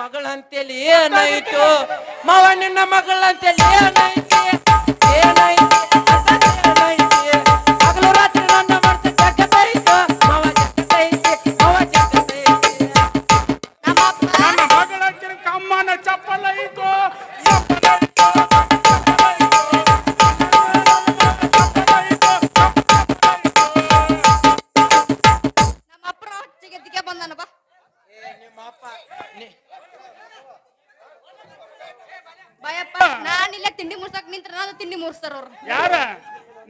ಮಗಳ ಅಂತೇಳಿ ಏನಾಯ್ತು ಮಾವ ನಿನ್ನ ಮಗಳ ಭಯಪ್ಪ ನಾನಿಲ್ಲ ತಿಂಡಿ ಮುರ್ಸಕ್ ನಿಂತ್ರ ನಾನು ತಿಂಡಿ ಮುರ್ಸ್ತಾರ ಅವ್ರು. ಯಾರ?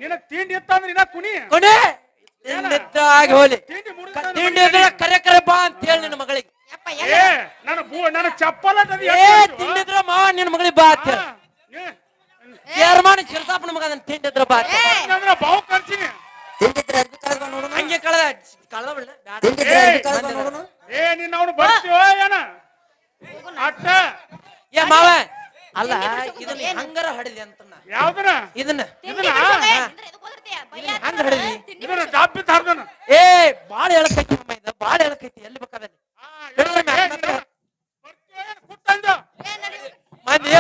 ನಿನಗ್ ತಿಂಡಿ ಇತ್ತಂದ್ರೆ ಇನ್ನ ಕುಣಿ. ಕೊನೆ ತಿಂಡಿದ್ದಾಗಿ ಹೋಲಿ. ತಿಂಡಿ ಮುರಿದ ತಿಂಡಿ ಇದ್ರೆ ಕರೆ ಕರೆ ಬಾ ಅಂತ ಹೇಳಿ ನಿನ್ನ ಮಗಳಿಗೆ. ಯಪ್ಪ ಏ ನನ್ನ ಬೂ ನನ್ನ ಚಪ್ಪಲ ಅದು ಏ ತಿಂಡಿದ್ರ ಮಾವ ನಿನ್ನ ಮಗಳಿಗೆ ಬಾ ಅಂತ ಹೇಳಿ. ಚೇರ್ಮಾನ್ ಶಿರಸಾಪನ ಮಗ ಅದನ್ನ ತಿಂಡಿದ್ರ ಬಾ ಅಂತ ಹೇಳಿ. ಅಂದ್ರೆ ಬಾವು ಖರ್ಚಿನಿ ತಿಂದಿದ್ರೆ ಅರ್ಬಿ ಕಳ್ದ ನೋಡೋಣ. ಹಂಗೆ ಕಳೆದ ಕಳೆದ ಬಿಡ್ಲ. ತಿಂದಿದ್ರೆ ಏ, ಅರ್ಬಿ ನೋಡೋಣ. ನೀನ್ ಅವನು ಬರ್ತೀವ ಏನ? ಅಟ್ಟ. ಏ ಮಾವ ಅಲ್ಲ ಇದನ್ನ ಹಂಗರ ಹಡಿದೆ ಅಂತ ನಾ. ಯಾವ್ದನ ಇದನ್ನ? ಇದನ್ನ ಹಂಗ ಹಡಿದಿ ಇದನ್ನ ಜಾಪಿ ತಾರ್ದನ ಏ ಬಾಳ ಹೇಳಕೈತಿ ಮಾಮ ಇದ ಬಾಳ ಹೇಳಕೈತಿ ಎಲ್ಲಿ ಬೇಕಾದಲ್ಲಿ? ಬರ್ತೀವ ಏನ್? ಕುತ್ತಂದ ಮಂದಿ